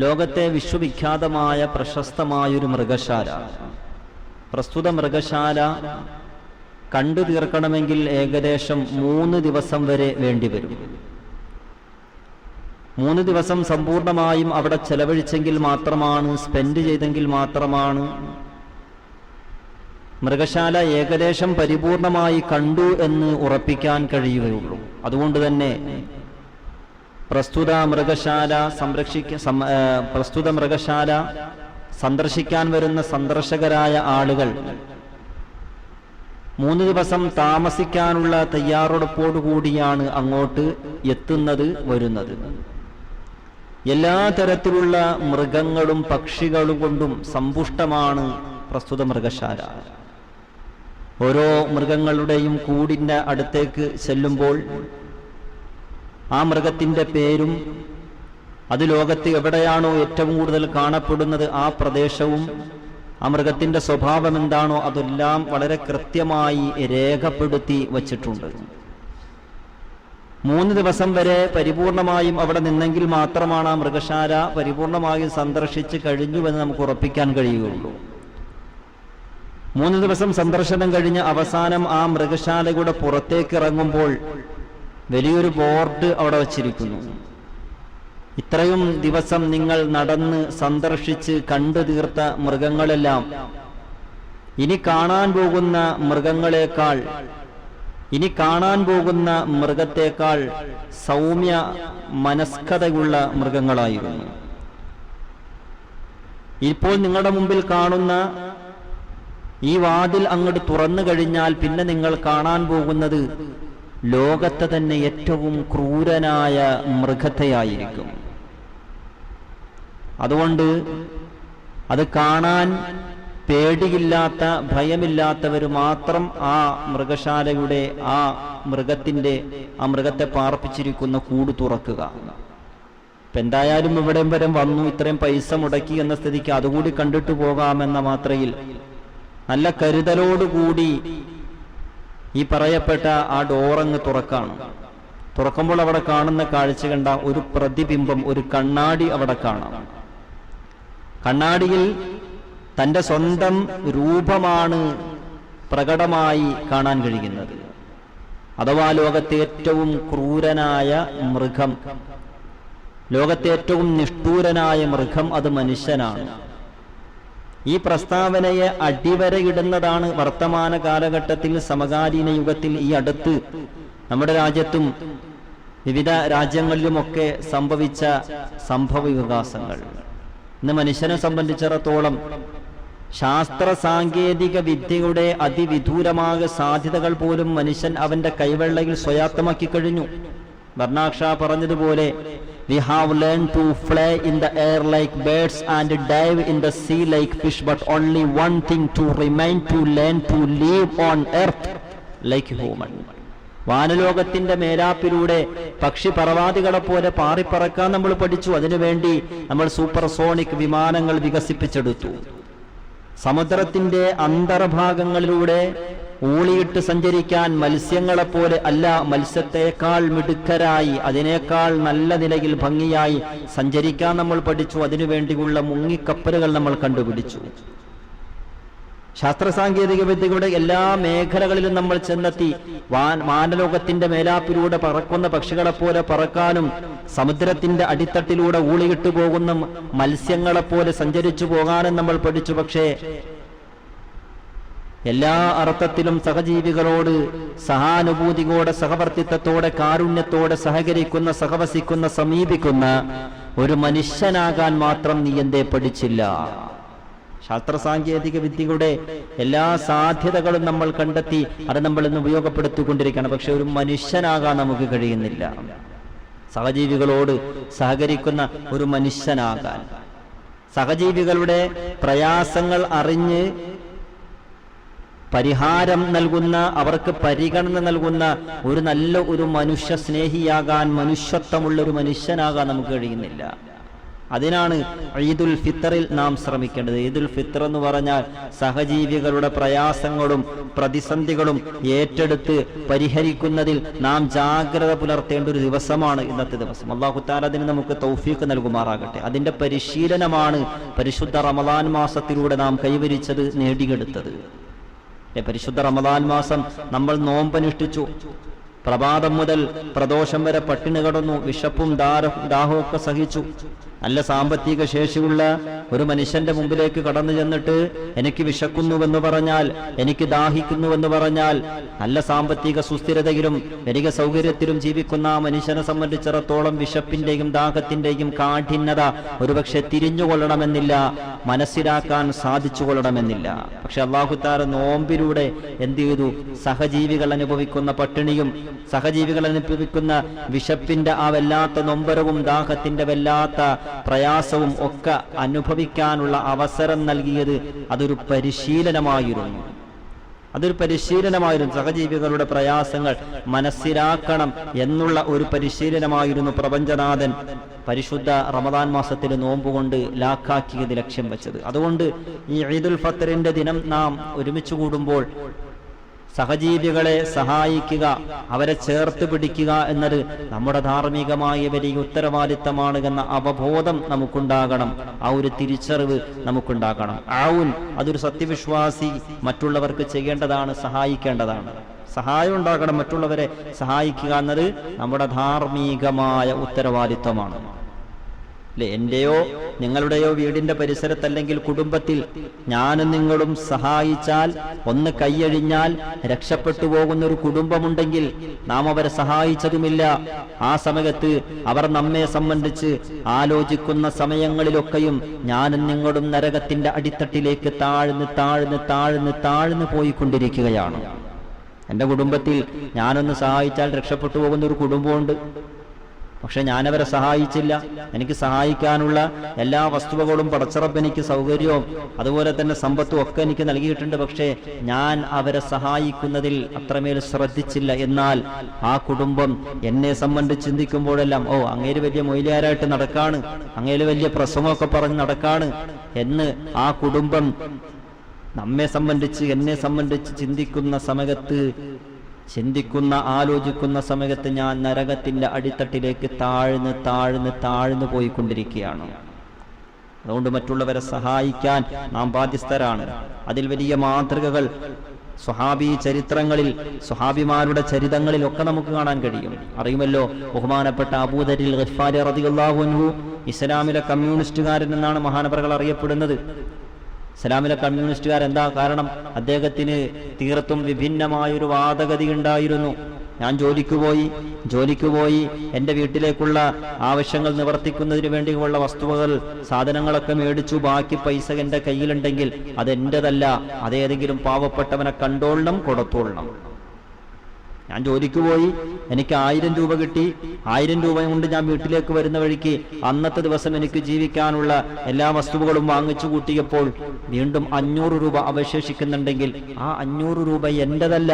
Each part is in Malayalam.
ലോകത്തെ വിശ്വവിഖ്യാതമായ പ്രശസ്തമായൊരു മൃഗശാല. പ്രസ്തുത മൃഗശാല കണ്ടു തീർക്കണമെങ്കിൽ ഏകദേശം മൂന്ന് ദിവസം വരെ വേണ്ടിവരും. മൂന്ന് ദിവസം സമ്പൂർണമായും അവിടെ ചെലവഴിച്ചെങ്കിൽ മാത്രമാണ് സ്പെൻഡ് ചെയ്തെങ്കിൽ മാത്രമാണ് മൃഗശാല ഏകദേശം പരിപൂർണമായി കണ്ടു എന്ന് ഉറപ്പിക്കാൻ കഴിയുകയുള്ളൂ. അതുകൊണ്ട് തന്നെ പ്രസ്തുത മൃഗശാല സംരക്ഷിക്ക പ്രസ്തുത മൃഗശാല സന്ദർശിക്കാൻ വരുന്ന സന്ദർശകരായ ആളുകൾ മൂന്ന് ദിവസം താമസിക്കാനുള്ള തയ്യാറെടുപ്പോടുകൂടിയാണ് അങ്ങോട്ട് എത്തുന്നത് വരുന്നത്. എല്ലാ തരത്തിലുള്ള മൃഗങ്ങളും പക്ഷികളും കൊണ്ടും സമ്പുഷ്ടമാണ് പ്രസ്തുത മൃഗശാല. ഓരോ മൃഗങ്ങളുടെയും കൂടിന്റെ അടുത്തേക്ക് ചെല്ലുമ്പോൾ ആ മൃഗത്തിന്റെ പേരും അത് ലോകത്ത് എവിടെയാണോ ഏറ്റവും കൂടുതൽ കാണപ്പെടുന്നത് ആ പ്രദേശവും ആ മൃഗത്തിന്റെ സ്വഭാവം എന്താണോ അതെല്ലാം വളരെ കൃത്യമായി രേഖപ്പെടുത്തി വച്ചിട്ടുണ്ട്. മൂന്ന് ദിവസം വരെ പരിപൂർണമായും അവിടെ നിന്നെങ്കിൽ മാത്രമാണ് ആ മൃഗശാല പരിപൂർണമായും സന്ദർശിച്ച് കഴിഞ്ഞുവെന്ന് നമുക്ക് ഉറപ്പിക്കാൻ കഴിയുകയുള്ളൂ. മൂന്ന് ദിവസം സന്ദർശനം കഴിഞ്ഞ് അവസാനം ആ മൃഗശാലയുടെ പുറത്തേക്ക് ഇറങ്ങുമ്പോൾ വലിയൊരു ബോർഡ് അവിടെ വച്ചിരിക്കുന്നു. ഇത്രയും ദിവസം നിങ്ങൾ നടന്ന് സന്ദർശിച്ച് കണ്ടു തീർത്ത മൃഗങ്ങളെല്ലാം ഇനി കാണാൻ പോകുന്ന മൃഗങ്ങളെക്കാൾ ഇനി കാണാൻ പോകുന്ന മൃഗത്തെക്കാൾ സൗമ്യ മനസ്കതയുള്ള മൃഗങ്ങളായിരുന്നു. ഇപ്പോൾ നിങ്ങളുടെ മുമ്പിൽ കാണുന്ന ഈ വാതിൽ അങ്ങോട്ട് തുറന്നു കഴിഞ്ഞാൽ പിന്നെ നിങ്ങൾ കാണാൻ പോകുന്നത് ലോകത്തെ തന്നെ ഏറ്റവും ക്രൂരനായ മൃഗത്തെയായിരിക്കും. അതുകൊണ്ട് അത് കാണാൻ പേടിയില്ലാത്ത ഭയമില്ലാത്തവർ മാത്രം ആ മൃഗശാലയുടെ ആ മൃഗത്തിന്റെ ആ മൃഗത്തെ പാർപ്പിച്ചിരിക്കുന്ന കൂട് തുറക്കുക. ഇപ്പൊ എന്തായാലും ഇവിടെ വരെ വന്നു ഇത്രയും പൈസ മുടക്കി എന്ന സ്ഥിതിക്ക് അതുകൂടി കണ്ടിട്ട് പോകാമെന്ന മാത്രയിൽ നല്ല കരുതലോടുകൂടി ഈ പറയപ്പെട്ട ആ ഡോറങ്ങ് തുറക്കാണ്. തുറക്കുമ്പോൾ അവിടെ കാണുന്ന കാഴ്ച കണ്ട ഒരു പ്രതിബിംബം ഒരു കണ്ണാടി അവിടെ കാണാം. കണ്ണാടിയിൽ തന്റെ സ്വന്തം രൂപമാണ് പ്രകടമായി കാണാൻ കഴിയുന്നത്. അഥവാ ലോകത്തെ ഏറ്റവും ക്രൂരനായ മൃഗം. ലോകത്തെ ഏറ്റവും നിഷ്ഠൂരനായ മൃഗം അത് മനുഷ്യനാണ്. ഈ പ്രസ്താവനയെ അടിവരയിടുന്നതാണ് വർത്തമാന കാലഘട്ടത്തിൽ സമകാലീന യുഗത്തിൽ ഈ അടുത്ത് നമ്മുടെ രാജ്യത്തും വിവിധ രാജ്യങ്ങളിലുമൊക്കെ സംഭവിച്ച സംഭവ വികാസങ്ങൾ. ഇന്ന് മനുഷ്യനെ സംബന്ധിച്ചിടത്തോളം ശാസ്ത്ര സാങ്കേതിക വിദ്യയുടെ അതിവിദൂരമായ സാധ്യതകൾ പോലും മനുഷ്യൻ അവന്റെ കൈവെള്ളയിൽ സ്വയാത്തമാക്കി കഴിഞ്ഞു. ബർണാക്ഷ പറഞ്ഞതുപോലെ we have learn to fly in the air like birds and dive in the sea like fish but only one thing to remain to learn to live on earth like human വാനലോകത്തിന്റെ മേലാപ്പിലൂടെ പക്ഷി പറവാദികളെ പോലെ പാറിപ്പറക്കാൻ നമ്മൾ പഠിച്ചു. അതിനുവേണ്ടി നമ്മൾ സൂപ്പർസോണിക് വിമാനങ്ങൾ വികസിപ്പിച്ചെടുത്തു. സമുദ്രത്തിന്റെ അന്തർഭാഗങ്ങളിലൂടെ ഊളിയിട്ട് സഞ്ചരിക്കാൻ മത്സ്യങ്ങളെപ്പോലെ അല്ല മത്സ്യത്തെക്കാൾ മിടുക്കരായി അതിനേക്കാൾ നല്ല നിലയിൽ ഭംഗിയായി സഞ്ചരിക്കാൻ നമ്മൾ പഠിച്ചു. അതിനുവേണ്ടിയുള്ള മുങ്ങിക്കപ്പലുകൾ നമ്മൾ കണ്ടുപിടിച്ചു. ശാസ്ത്ര സാങ്കേതിക വിദ്യയുടെ എല്ലാ മേഖലകളിലും നമ്മൾ ചെന്നെത്തി. മാനലോകത്തിന്റെ മേലാപ്പിലൂടെ പറക്കുന്ന പക്ഷികളെപ്പോലെ പറക്കാനും സമുദ്രത്തിന്റെ അടിത്തട്ടിലൂടെ ഊളിയിട്ട് പോകുന്ന മത്സ്യങ്ങളെപ്പോലെ സഞ്ചരിച്ചു പോകാനും നമ്മൾ പഠിച്ചു. പക്ഷേ എല്ലാ അർത്ഥത്തിലും സഹജീവികളോട് സഹാനുഭൂതിയോടെ സഹവർത്തിത്വത്തോടെ കാരുണ്യത്തോടെ സഹകരിക്കുന്ന സഹവസിക്കുന്ന സമീപിക്കുന്ന ഒരു മനുഷ്യനാകാൻ മാത്രം നീ എന്തേ പഠിച്ചില്ല. ശാസ്ത്ര സാങ്കേതിക വിദ്യയുടെ എല്ലാ സാധ്യതകളും നമ്മൾ കണ്ടെത്തി അത് നമ്മൾ ഇന്ന് ഉപയോഗപ്പെടുത്തിക്കൊണ്ടിരിക്കുകയാണ്. പക്ഷെ ഒരു മനുഷ്യനാകാൻ നമുക്ക് കഴിയുന്നില്ല. സഹജീവികളോട് സഹകരിക്കുന്ന ഒരു മനുഷ്യനാകാൻ. സഹജീവികളുടെ പ്രയാസങ്ങൾ അറിഞ്ഞ് പരിഹാരം നൽകുന്ന അവർക്ക് പരിഗണന നൽകുന്ന ഒരു നല്ല ഒരു മനുഷ്യ സ്നേഹിയാകാൻ മനുഷ്യത്വമുള്ള ഒരു മനുഷ്യനാകാൻ നമുക്ക് കഴിയുന്നില്ല. അതിനാണ് ഈദുൽ ഫിത്തറിൽ നാം ശ്രമിക്കേണ്ടത്. ഈദുൽ ഫിത്തർ എന്ന് പറഞ്ഞാൽ സഹജീവികളുടെ പ്രയാസങ്ങളും പ്രതിസന്ധികളും ഏറ്റെടുത്ത് പരിഹരിക്കുന്നതിൽ നാം ജാഗ്രത പുലർത്തേണ്ട ഒരു ദിവസമാണ് ഇന്നത്തെ ദിവസം. അള്ളാഹു താല അതിന് നമുക്ക് തൗഫീക്ക് നൽകുമാറാകട്ടെ. അതിന്റെ പരിശീലനമാണ് പരിശുദ്ധ റമദാൻ മാസത്തിലൂടെ നാം കൈവരിച്ചത് നേടിയെടുത്തത്. പരിശുദ്ധ റമദാൻ മാസം നമ്മൾ നോമ്പനുഷ്ഠിച്ചു. പ്രഭാതം മുതൽ പ്രദോഷം വരെ പട്ടിണി കടന്നു വിശപ്പും ദാഹവും ഒക്കെ സഹിച്ചു. നല്ല സാമ്പത്തിക ശേഷിയുള്ള ഒരു മനുഷ്യന്റെ മുമ്പിലേക്ക് കടന്നു ചെന്നിട്ട് എനിക്ക് വിശക്കുന്നുവെന്ന് പറഞ്ഞാൽ എനിക്ക് ദാഹിക്കുന്നുവെന്ന് പറഞ്ഞാൽ നല്ല സാമ്പത്തിക സുസ്ഥിരതയിലും വരിക സൗകര്യത്തിലും ജീവിക്കുന്ന ആ മനുഷ്യനെ സംബന്ധിച്ചിടത്തോളം വിശപ്പിന്റെയും ദാഹത്തിന്റെയും കാഠിന്യത ഒരുപക്ഷെ തിരിഞ്ഞുകൊള്ളണമെന്നില്ല മനസ്സിലാക്കാൻ സാധിച്ചു കൊള്ളണമെന്നില്ല പക്ഷെ അള്ളാഹുത്താര നോമ്പിലൂടെ എന്ത് ചെയ്തു? സഹജീവികൾ അനുഭവിക്കുന്ന പട്ടിണിയും സഹജീവികൾ അനുഭവിക്കുന്ന വിശപ്പിന്റെ ആ വല്ലാത്ത നൊമ്പരവും ദാഹത്തിന്റെ വല്ലാത്ത പ്രയാസവും ഒക്കെ അനുഭവിക്കാനുള്ള അവസരം നൽകിയത് അതൊരു പരിശീലനമായിരുന്നു. അതൊരു പരിശീലനമായിരുന്നു. സഹജീവികളുടെ പ്രയാസങ്ങൾ മനസ്സിലാക്കണം എന്നുള്ള ഒരു പരിശീലനമായിരുന്നു പ്രപഞ്ചനാഥൻ പരിശുദ്ധ റമദാൻ മാസത്തിൽ നോമ്പുകൊണ്ട് ലാക്കാക്കിയത് ലക്ഷ്യം വെച്ചത്. അതുകൊണ്ട് ഈ ഈദുൽ ഫത്തറിന്റെ ദിനം നാം ഒരുമിച്ച് കൂടുമ്പോൾ സഹജീവികളെ സഹായിക്കുക അവരെ ചേർത്ത് പിടിക്കുക എന്നത് നമ്മുടെ ധാർമ്മികമായ വലിയ ഉത്തരവാദിത്തമാണ് എന്ന അവബോധം നമുക്കുണ്ടാകണം. ആ ഒരു തിരിച്ചറിവ് നമുക്കുണ്ടാകണം. ആവുൻ അതൊരു സത്യവിശ്വാസി മറ്റുള്ളവർക്ക് ചെയ്യേണ്ടതാണ് സഹായിക്കേണ്ടതാണ്. സഹായം ഉണ്ടാകണം മറ്റുള്ളവരെ സഹായിക്കുക എന്നത് നമ്മുടെ ധാർമ്മികമായ ഉത്തരവാദിത്തമാണ് അല്ലെ നിങ്ങളുടെയോ വീടിന്റെ പരിസരത്തല്ലെങ്കിൽ കുടുംബത്തിൽ ഞാനും നിങ്ങളും സഹായിച്ചാൽ ഒന്ന് കൈയഴിഞ്ഞാൽ രക്ഷപ്പെട്ടു പോകുന്ന ഒരു കുടുംബമുണ്ടെങ്കിൽ നാം അവരെ സഹായിച്ചതുമില്ല. ആ സമയത്ത് അവർ നമ്മെ സംബന്ധിച്ച് ആലോചിക്കുന്ന സമയങ്ങളിലൊക്കെയും ഞാനും നിങ്ങളും നരകത്തിന്റെ അടിത്തട്ടിലേക്ക് താഴ്ന്ന് താഴ്ന്ന് താഴ്ന്ന് താഴ്ന്നു പോയിക്കൊണ്ടിരിക്കുകയാണ്. എന്റെ കുടുംബത്തിൽ ഞാനൊന്ന് സഹായിച്ചാൽ രക്ഷപ്പെട്ടു പോകുന്ന ഒരു കുടുംബമുണ്ട്. പക്ഷെ ഞാനവരെ സഹായിച്ചില്ല. എനിക്ക് സഹായിക്കാനുള്ള എല്ലാ വസ്തുവകളും പടച്ചറപ്പ് എനിക്ക് സൗകര്യവും അതുപോലെ തന്നെ സമ്പത്തും ഒക്കെ എനിക്ക് നൽകിയിട്ടുണ്ട്. പക്ഷേ ഞാൻ അവരെ സഹായിക്കുന്നതിൽ അത്രമേൽ ശ്രദ്ധിച്ചില്ല. എന്നാൽ ആ കുടുംബം എന്നെ സംബന്ധിച്ച് ചിന്തിക്കുമ്പോഴെല്ലാം ഓ അങ്ങേര് വലിയ മൊയിലാരായിട്ട് നടക്കാണ് അങ്ങേര് വലിയ പ്രസംഗമൊക്കെ പറഞ്ഞ് നടക്കാണ് എന്ന് ആ കുടുംബം നമ്മെ സംബന്ധിച്ച് എന്നെ സംബന്ധിച്ച് ചിന്തിക്കുന്ന സമയത്ത് ചിന്തിക്കുന്ന ആലോചിക്കുന്ന സമയത്ത് ഞാൻ നരകത്തിന്റെ അടിത്തട്ടിലേക്ക് താഴ്ന്ന് താഴ്ന്ന് താഴ്ന്നു പോയിക്കൊണ്ടിരിക്കുകയാണ്. അതുകൊണ്ട് മറ്റുള്ളവരെ സഹായിക്കാൻ നാം ബാധ്യസ്ഥരാണ്. അതിൽ വലിയ മാതൃകകൾ സ്വഹാബി ചരിത്രങ്ങളിൽ സ്വഹാബിമാരുടെ ചരിതങ്ങളിലൊക്കെ നമുക്ക് കാണാൻ കഴിയും. അറിയുമല്ലോ ബഹുമാനപ്പെട്ട അബൂദരിൽ ഇസ്ലാമിലെ കമ്മ്യൂണിസ്റ്റുകാരൻ എന്നാണ് മഹാനവറുകൾ അറിയപ്പെടുന്നത്. ഇസ്ലാമിലെ കമ്മ്യൂണിസ്റ്റുകാർ എന്താ കാരണം? അദ്ദേഹത്തിന് തീർത്തും വിഭിന്നമായൊരു വാദഗതി ഉണ്ടായിരുന്നു ഞാൻ ജോലിക്ക് പോയി ജോലിക്ക് പോയി. എന്റെ വീട്ടിലേക്കുള്ള ആവശ്യങ്ങൾ നിവർത്തിക്കുന്നതിന് വേണ്ടിയുള്ള വസ്തുവകൾ സാധനങ്ങളൊക്കെ മേടിച്ചു. ബാക്കി പൈസ എന്റെ കയ്യിലുണ്ടെങ്കിൽ അത് എന്റെതല്ല അതേതെങ്കിലും പാവപ്പെട്ടവനെ കണ്ടോളണം കൊടുത്തോളണം. ഞാൻ ജോലിക്ക് പോയി. എനിക്ക് ആയിരം രൂപ കിട്ടി. ആയിരം രൂപ കൊണ്ട് ഞാൻ വീട്ടിലേക്ക് വരുന്ന വഴിക്ക് അന്നത്തെ ദിവസം എനിക്ക് ജീവിക്കാനുള്ള എല്ലാ വസ്തുക്കളും വാങ്ങിച്ചു കൂട്ടിയപ്പോൾ വീണ്ടും അഞ്ഞൂറ് രൂപ അവശേഷിക്കുന്നുണ്ടെങ്കിൽ ആ അഞ്ഞൂറ് രൂപ എന്റേതല്ല.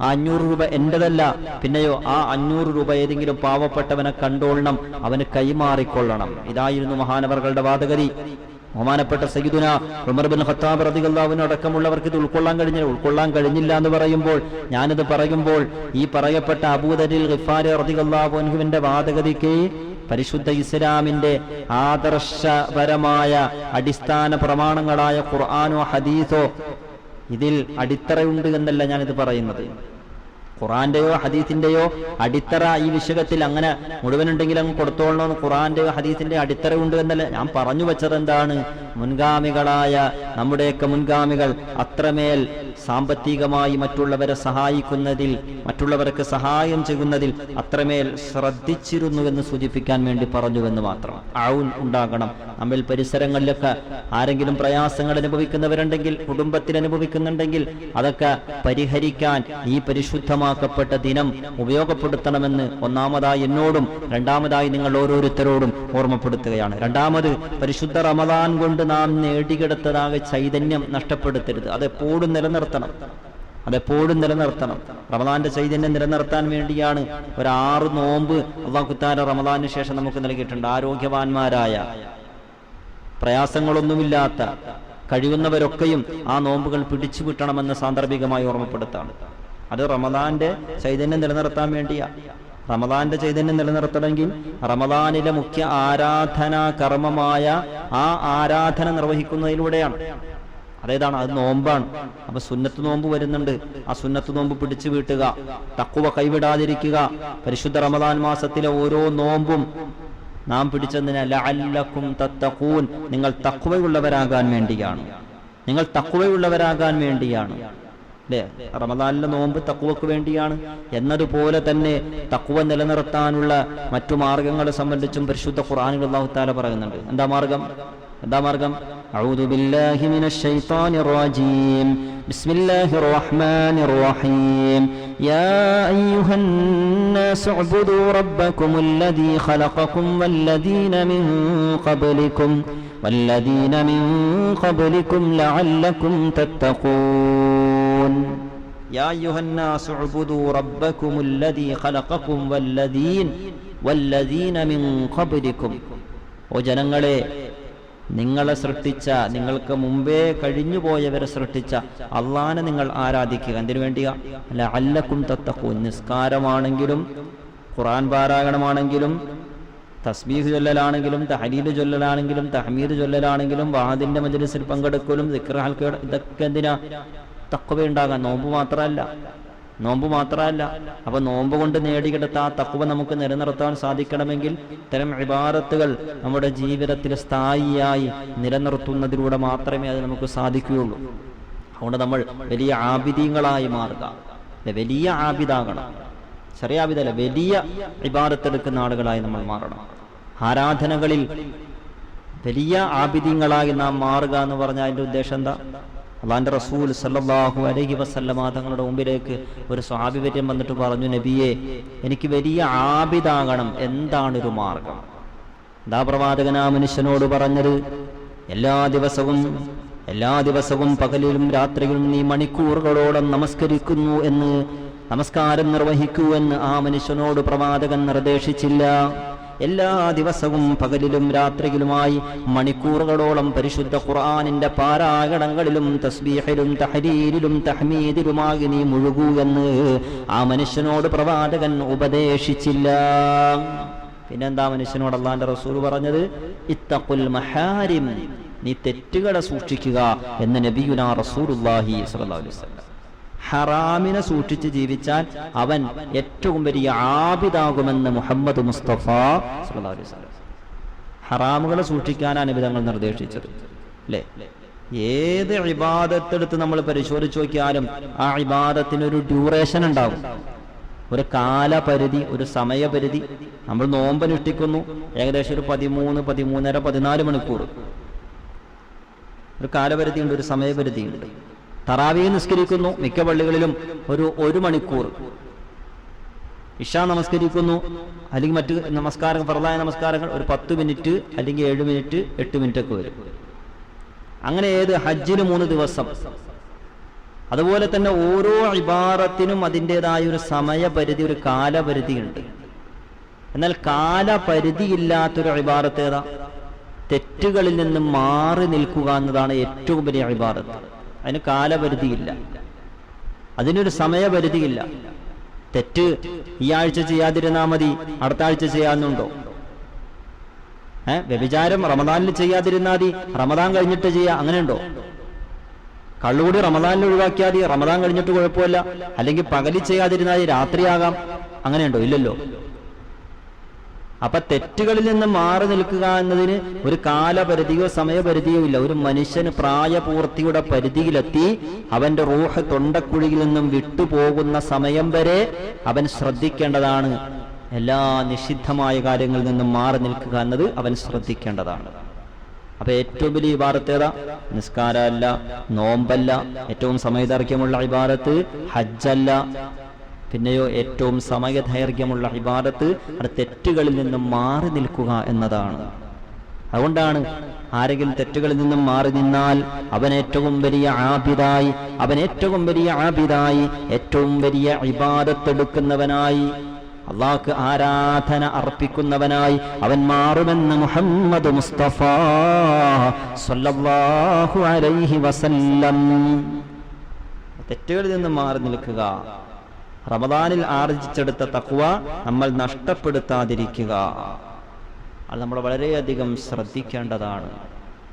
ആ അഞ്ഞൂറ് രൂപ എന്റേതല്ല. പിന്നെയോ ആ അഞ്ഞൂറ് രൂപ ഏതെങ്കിലും പാവപ്പെട്ടവനെ കണ്ടോളണം. അവന് കൈമാറിക്കൊള്ളണം. ഇതായിരുന്നു മഹാനവറുകളുടെ വാദഗതി. ബഹുമാനപ്പെട്ട സയ്യിദുന ഉമർ ബിൻ ഖത്താബ് റളിയല്ലാഹു അടക്കമുള്ളവർക്ക് ഇത് ഉൾക്കൊള്ളാൻ കഴിഞ്ഞില്ല. ഉൾക്കൊള്ളാൻ കഴിഞ്ഞില്ല എന്ന് പറയുമ്പോൾ ഞാനിത് പറയുമ്പോൾ ഈ പറയപ്പെട്ട അബൂദരിൽ ഗിഫാരി റളിയല്ലാഹു അൻഹുവിന്റെ വാദഗതിക്ക് പരിശുദ്ധ ഇസ്ലാമിന്റെ ആദർശപരമായ അടിസ്ഥാന പ്രമാണങ്ങളായ ഖുർആാനോ ഹദീസോ ഇതിൽ അടിത്തറയുണ്ട് എന്നല്ല ഞാനിത് പറയുന്നത്. ഖുറാന്റെയോ ഹദീസിന്റെയോ അടിത്തറ ഈ വിഷയത്തിൽ അങ്ങനെ മുഴുവനുണ്ടെങ്കിൽ അങ്ങ് കൊടുത്തോളണമെന്ന് ഖുറാന്റെയോ ഹദീസിന്റെ അടിത്തറ ഉണ്ട് എന്നല്ല. ഞാൻ പറഞ്ഞു വെച്ചത് എന്താണ്? മുൻഗാമികളായ നമ്മുടെയൊക്കെ മുൻഗാമികൾ അത്രമേൽ സാമ്പത്തികമായി മറ്റുള്ളവരെ സഹായിക്കുന്നതിൽ മറ്റുള്ളവർക്ക് സഹായം ചെയ്യുന്നതിൽ അത്രമേൽ ശ്രദ്ധിച്ചിരുന്നു എന്ന് സൂചിപ്പിക്കാൻ വേണ്ടി പറഞ്ഞുവെന്ന് മാത്രം. ഔൻ ഉണ്ടാകണം. നമ്മിൽ പരിസരങ്ങളിലൊക്കെ ആരെങ്കിലും പ്രയാസങ്ങൾ അനുഭവിക്കുന്നവരുണ്ടെങ്കിൽ കുടുംബത്തിൽ അനുഭവിക്കുന്നുണ്ടെങ്കിൽ അതൊക്കെ പരിഹരിക്കാൻ ഈ പരിശുദ്ധമാക്കപ്പെട്ട ദിനം ഉപയോഗപ്പെടുത്തണമെന്ന് ഒന്നാമതായി എന്നോടും രണ്ടാമതായി നിങ്ങൾ ഓരോരുത്തരോടും ഓർമ്മപ്പെടുത്തുകയാണ്. രണ്ടാമത് പരിശുദ്ധ റമദാൻ കൊണ്ട് നാം നേടികെടുത്തതാകെ ചൈതന്യം നഷ്ടപ്പെടുത്തരുത്. അതെപ്പോഴും നിലനിർത്തണം. അതെപ്പോഴും നിലനിർത്തണം. റമദാന്റെ ചൈതന്യം നിലനിർത്താൻ വേണ്ടിയാണ് ഒരു ആറ് നോമ്പ് അള്ളാഹുത്താല റമദാനു ശേഷം നമുക്ക് നൽകിയിട്ടുണ്ട്. ആരോഗ്യവാന്മാരായ പ്രയാസങ്ങളൊന്നുമില്ലാത്ത കഴിയുന്നവരൊക്കെയും ആ നോമ്പുകൾ പിടിച്ചു കിട്ടണമെന്ന് സാന്ദർഭികമായി ഓർമ്മപ്പെടുത്താണ്. അത് റമദാന്റെ ചൈതന്യം നിലനിർത്താൻ വേണ്ടിയാ. റമദാന്റെ ചൈതന്യം നിലനിർത്തണമെങ്കിൽ റമദാനിലെ മുഖ്യ ആരാധനാ കർമ്മമായ ആ ആരാധന നിർവഹിക്കുന്നതിലൂടെയാണ്. അതേതാണ് അത് നോമ്പാണ്. അപ്പൊ സുന്നത്ത് നോമ്പ് വരുന്നുണ്ട്. ആ സുന്നത്ത് നോമ്പ് പിടിച്ചു വീട്ടുക. തക്കുവ കൈവിടാതിരിക്കുക. പരിശുദ്ധ റമദാൻ മാസത്തിലെ ഓരോ നോമ്പും നാം പിടിച്ചതിനും തത്തഖൂൻ. നിങ്ങൾ തക്കുവയുള്ളവരാകാൻ വേണ്ടിയാണ്. നിങ്ങൾ തക്കുവയുള്ളവരാകാൻ വേണ്ടിയാണ്. അല്ലേ? റമദാനിലെ നോമ്പ് തക്കുവക്ക് വേണ്ടിയാണ്. എന്നതുപോലെ തന്നെ തക്കുവ നിലനിർത്താനുള്ള മറ്റു മാർഗങ്ങളെ സംബന്ധിച്ചും പരിശുദ്ധ താല പറയുന്നുണ്ട്. എന്താ മാർഗം? എന്താ മാർഗം? أعوذ بالله من الشيطان الرجيم بسم الله الرحمن الرحيم يا أيها الناس اعبدوا ربكم الذي خلقكم والذين من قبلكم والذين من قبلكم لعلكم تتقون يا أيها الناس اعبدوا ربكم الذي خلقكم والذين والذين من قبلكم وجنغلي നിങ്ങളെ സൃഷ്ടിച്ച നിങ്ങൾക്ക് മുമ്പേ കഴിഞ്ഞുപോയവരെ സൃഷ്ടിച്ച അള്ളാനെ നിങ്ങൾ ആരാധിക്കുക. എന്തിനു വേണ്ടിയാ? അല്ല അല്ലക്കും തത്തക്കൂ നിസ്കാരമാണെങ്കിലും ഖുറാൻ പാരായണമാണെങ്കിലും തസ്ബീഹ് ചൊല്ലലാണെങ്കിലും തഹരീദ് ചൊല്ലലാണെങ്കിലും തഹമീദ് ചൊല്ലലാണെങ്കിലും വാദിന്റെ മജലിസിൽ പങ്കെടുക്കലും ഇതൊക്കെ എന്തിനാ? തക്കവ ഉണ്ടാകാൻ നോമ്പ് മാത്രമല്ല നോമ്പ് മാത്രമല്ല. അപ്പൊ നോമ്പ് കൊണ്ട് നേടിയെടുത്ത ആ തക്കുവ നമുക്ക് നിലനിർത്താൻ സാധിക്കണമെങ്കിൽ ഇത്തരം ഇബാറത്തുകൾ നമ്മുടെ ജീവിതത്തിൽ സ്ഥായിയായി നിലനിർത്തുന്നതിലൂടെ മാത്രമേ അത് നമുക്ക് സാധിക്കുകയുള്ളൂ. അതുകൊണ്ട് നമ്മൾ വലിയ ആബിദീങ്ങളായി മാറുക. വലിയ ആബിദാകണം. ചെറിയ ആബിദല്ല വലിയ ഇബാറത്തെടുക്കുന്ന ആളുകളായി നമ്മൾ മാറണം. ആരാധനകളിൽ വലിയ ആബിദീങ്ങളായി നാം മാറുക എന്ന് പറഞ്ഞാൽ അതിന്റെ ഉദ്ദേശം എന്താ? അള്ളാന്റെ റസൂൽ സല്ലാഹു അലഹി വസല്ലമ തങ്ങളുടെ മുമ്പിലേക്ക് ഒരു സ്വാഭിപര്യം വന്നിട്ട് പറഞ്ഞു നബിയെ എനിക്ക് വലിയ ആബിദാകണം. എന്താണ് ഒരു മാർഗം? എന്താ പ്രവാചകൻ ആ മനുഷ്യനോട് പറഞ്ഞത്? എല്ലാ ദിവസവും എല്ലാ ദിവസവും പകലിലും രാത്രിയിലും നീ മണിക്കൂറുകളോളം നമസ്കരിക്കുന്നു എന്ന് നമസ്കാരം നിർവഹിക്കൂ എന്ന് ആ മനുഷ്യനോട് പ്രവാചകൻ നിർദ്ദേശിച്ചില്ല. എല്ലാ ദിവസവും പകലിലും രാത്രിയിലുമായി മണിക്കൂറുകളോളം പരിശുദ്ധ ഖുർആാനിന്റെ പാരായണങ്ങളിലും തസ്ബീഹിലും തഹരീരിലും തഹ്മീദിലുമാകി നീ മുഴുകൂ എന്ന് ആ മനുഷ്യനോട് പ്രവാചകൻ ഉപദേശിച്ചില്ല. പിന്നെന്താ മനുഷ്യനോട് അള്ളാന്റെ റസൂൽ പറഞ്ഞത്? ഇത്തഖുൽ മഹാരിം നീ തെറ്റുകളെ സൂക്ഷിക്കുക എന്ന് നബിയുന റസൂലുള്ളാഹി സ്വല്ലല്ലാഹു അലൈഹി വസല്ലം. ഹറാമിനെ സൂക്ഷിച്ച് ജീവിച്ചാൽ അവൻ ഏറ്റവും വലിയ ആബിദാകുമെന്ന് മുഹമ്മദ് മുസ്തഫ ഹറാമുകളെ സൂക്ഷിക്കാനാണ് വിധങ്ങൾ നിർദ്ദേശിച്ചത്. അല്ലേ ഏത് ഇബാദത്തെടുത്ത് നമ്മൾ പരിശോധിച്ച് നോക്കിയാലും ആ ഇബാദത്തിന് ഒരു ഡ്യൂറേഷൻ ഉണ്ടാവും. ഒരു കാലപരിധി ഒരു സമയപരിധി. നമ്മൾ നോമ്പനുഷ്ഠിക്കുന്നു. ഏകദേശം ഒരു പതിമൂന്ന് പതിമൂന്നര പതിനാല് മണിക്കൂർ. ഒരു കാലപരിധിയുണ്ട് ഒരു സമയപരിധിയുണ്ട്. തറാവി നിസ്കരിക്കുന്നു. മിക്ക പള്ളികളിലും ഒരു ഒരു മണിക്കൂർ. ഇഷ നമസ്കരിക്കുന്നു. അല്ലെങ്കിൽ മറ്റ് നമസ്കാരം പ്രധാന നമസ്കാരങ്ങൾ ഒരു പത്ത് മിനിറ്റ് അല്ലെങ്കിൽ ഏഴ് മിനിറ്റ് എട്ട് മിനിറ്റ് ഒക്കെ വരും. അങ്ങനെ ഏത്? ഹജ്ജിന് മൂന്ന് ദിവസം. അതുപോലെ തന്നെ ഓരോ ഇബാറത്തിനും അതിന്റെതായ ഒരു സമയപരിധി ഒരു കാലപരിധി ഉണ്ട് എന്നാൽ കാലപരിധിയില്ലാത്തൊരു ഇബാറത്ത് ഏതാ? തെറ്റുകളിൽ നിന്ന് മാറി നിൽക്കുക എന്നതാണ് ഏറ്റവും വലിയ ഇബാറത്ത്. അതിന് കാലപരിധിയില്ല. അതിനൊരു സമയപരിധിയില്ല. തെറ്റ് ഈ ആഴ്ച ചെയ്യാതിരുന്നാ മതി അടുത്ത ആഴ്ച ചെയ്യാന്നുണ്ടോ ഏഹ് വ്യഭിചാരം റമദാനിൽ ചെയ്യാതിരുന്നാൽ മതി റമദാൻ കഴിഞ്ഞിട്ട് ചെയ്യാ അങ്ങനെയുണ്ടോ? കള്ളുകൂടി റമദാനിൽ ഒഴിവാക്കിയാൽ മതി റമദാൻ കഴിഞ്ഞിട്ട് കുഴപ്പമില്ല. അല്ലെങ്കിൽ പകലിൽ ചെയ്യാതിരുന്നാൽ രാത്രിയാകാം അങ്ങനെയുണ്ടോ? ഇല്ലല്ലോ. അപ്പൊ തെറ്റുകളിൽ നിന്ന് മാറി നിൽക്കുക എന്നതിന് ഒരു കാലപരിധിയോ സമയപരിധിയോ ഇല്ല. ഒരു മനുഷ്യന് പ്രായപൂർത്തിയുടെ പരിധിയിലെത്തി അവന്റെ റൂഹ് തൊണ്ടക്കുഴിയിൽ നിന്നും വിട്ടുപോകുന്ന സമയം വരെ അവൻ ശ്രദ്ധിക്കേണ്ടതാണ്. എല്ലാ നിഷിദ്ധമായ കാര്യങ്ങളിൽ നിന്നും മാറി നിൽക്കുക എന്നത് അവൻ ശ്രദ്ധിക്കേണ്ടതാണ്. അപ്പൊ ഏറ്റവും വലിയ ഇബാറത്ത് ഏതാ? നിസ്കാരമല്ല നോമ്പല്ല ഏറ്റവും സമയദൈർഘ്യമുള്ള ഇബാറത്ത് ഹജ്ജല്ല പിന്നെയോ ഏറ്റവും സമയദൈർഘ്യമുള്ള ഇബാദത്ത് അത് തെറ്റുകളിൽ നിന്നും മാറി നിൽക്കുക എന്നതാണ്. അതുകൊണ്ടാണ് ആരെങ്കിലും തെറ്റുകളിൽ നിന്നും മാറി നിന്നാൽ അവൻ ഏറ്റവും വലിയ ആബിദായി അവൻ ഏറ്റവും വലിയ ആബിദായി ഏറ്റവും വലിയ ഇബാദത്തെടുക്കുന്നവനായി അള്ളാഹ്ക്ക് ആരാധന അർപ്പിക്കുന്നവനായി അവൻ മാറുമെന്ന് മുഹമ്മദ് മുസ്തഫ അലൈഹി വസല്ലം. തെറ്റുകളിൽ നിന്നും മാറി നിൽക്കുക റമദാനിൽ ആർജിച്ചെടുത്ത തക്വ നമ്മൾ നഷ്ടപ്പെടുത്താതിരിക്കുക. അത് നമ്മൾ വളരെയധികം ശ്രദ്ധിക്കേണ്ടതാണ്.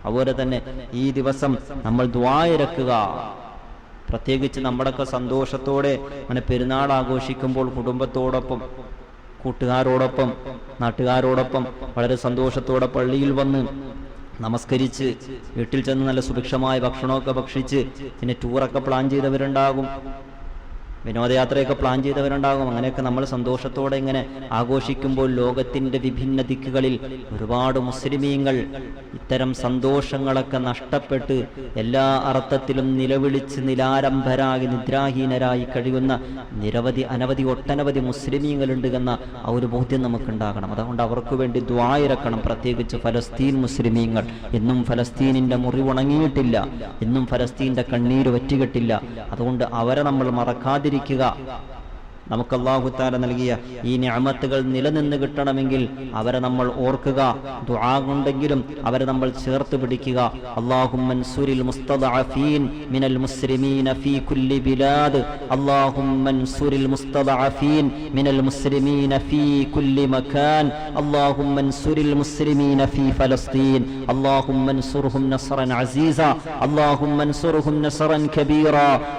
അതുപോലെ തന്നെ ഈ ദിവസം നമ്മൾ ദ്വായിരക്കുക പ്രത്യേകിച്ച് നമ്മുടെയൊക്കെ സന്തോഷത്തോടെ അങ്ങനെ പെരുന്നാൾ ആഘോഷിക്കുമ്പോൾ കുടുംബത്തോടൊപ്പം കൂട്ടുകാരോടൊപ്പം നാട്ടുകാരോടൊപ്പം വളരെ സന്തോഷത്തോടെ പള്ളിയിൽ വന്ന് നമസ്കരിച്ച് വീട്ടിൽ ചെന്ന് നല്ല സുഭിക്ഷമായ ഭക്ഷണമൊക്കെ ഭക്ഷിച്ച് പിന്നെ ടൂറൊക്കെ പ്ലാൻ ചെയ്തവരുണ്ടാകും. വിനോദയാത്രയൊക്കെ പ്ലാൻ ചെയ്തവരുണ്ടാകും. അങ്ങനെയൊക്കെ നമ്മൾ സന്തോഷത്തോടെ ഇങ്ങനെ ആഘോഷിക്കുമ്പോൾ ലോകത്തിന്റെ വിഭിന്ന ദിക്കുകളിൽ ഒരുപാട് മുസ്ലിമീങ്ങൾ ഇത്തരം സന്തോഷങ്ങളൊക്കെ നഷ്ടപ്പെട്ട് എല്ലാ അർത്ഥത്തിലും നിലവിളിച്ച് നിലാരംഭരായി നിദ്രാഹീനരായി കഴിയുന്ന നിരവധി അനവധി ഒട്ടനവധി മുസ്ലിമീങ്ങളുണ്ട് എന്ന ആ ഒരു ബോധ്യം നമുക്കുണ്ടാകണം. അതുകൊണ്ട് അവർക്ക് വേണ്ടി ദ്വായിരക്കണം പ്രത്യേകിച്ച് ഫലസ്തീൻ മുസ്ലിമീങ്ങൾ. എന്നും ഫലസ്തീനിന്റെ മുറിവുണങ്ങിയിട്ടില്ല. എന്നും ഫലസ്തീന്റെ കണ്ണീര് വറ്റുകെട്ടില്ല. അതുകൊണ്ട് അവരെ നമ്മൾ മറക്കാതിരിക്കുക നമുക്ക് അള്ളാഹുത്താല നൽകിയ ഈ ഞാമത്തുകൾ നിലനിന്ന് കിട്ടണമെങ്കിൽ അവരെ നമ്മൾ ഓർക്കുക ദുആകൊണ്ടെങ്കിലും അവരെ നമ്മൾ ചേർത്ത് പിടിക്കുക. അള്ളാഹുമൻസൂരിൽ മുസ്തദഅഫീൻ മിനൽ മുസ്ലിമീന ഫീ കുല്ലി ബിലാദ്. അള്ളാഹുമൻസൂരിൽ മുസ്തദഅഫീൻ മിനൽ മുസ്ലിമീന ഫീ കുല്ലി മക്കാൻ അള്ളാഹുമൻസൂരിൽ മുസ്ലിമീന ഫീ ഫലസ്തീൻ. അള്ളാഹുമൻസുർഹും നസ്റൻ അസീസ. അള്ളാഹുമൻസുർഹും നസ്റൻ കബീറ.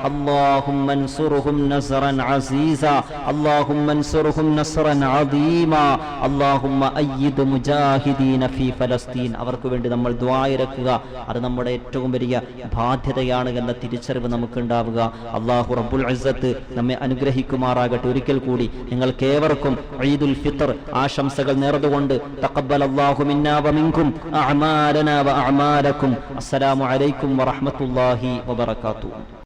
അള്ളാഹുമൻസുർഹും നസ്റൻ അസീസ. اللهم انصرهم نصرا عزيزا اللهم انصرهم نصرا عظيما اللهم أيد مجاهدين في فلسطين അവർക്ക് വേണ്ടി നമ്മൾ ദ്വായിരക്കുക അത് നമ്മുടെ ഏറ്റവും വലിയ ബാധ്യതയാണ് എന്ന തിരിച്ചറിവ് നമുക്കുണ്ടാവുക അള്ളാഹു റബ്ബുൽ ഇസ്സത്ത് നമ്മെ അനുഗ്രഹിക്കുമാറാകട്ടെ ഒരിക്കൽ കൂടി നിങ്ങൾക്കേവർക്കും ഈദുൽ ഫിത്തർ ആശംസകൾ നേർന്നുകൊണ്ട് തഖബ്ബൽ അല്ലാഹു മിന്നാ വമിൻകും അഅമാലനാ വഅഅമാലക്കും അസ്സലാമു അലൈക്കും വറഹ്മത്തുള്ളാഹി വബറകാതുഹു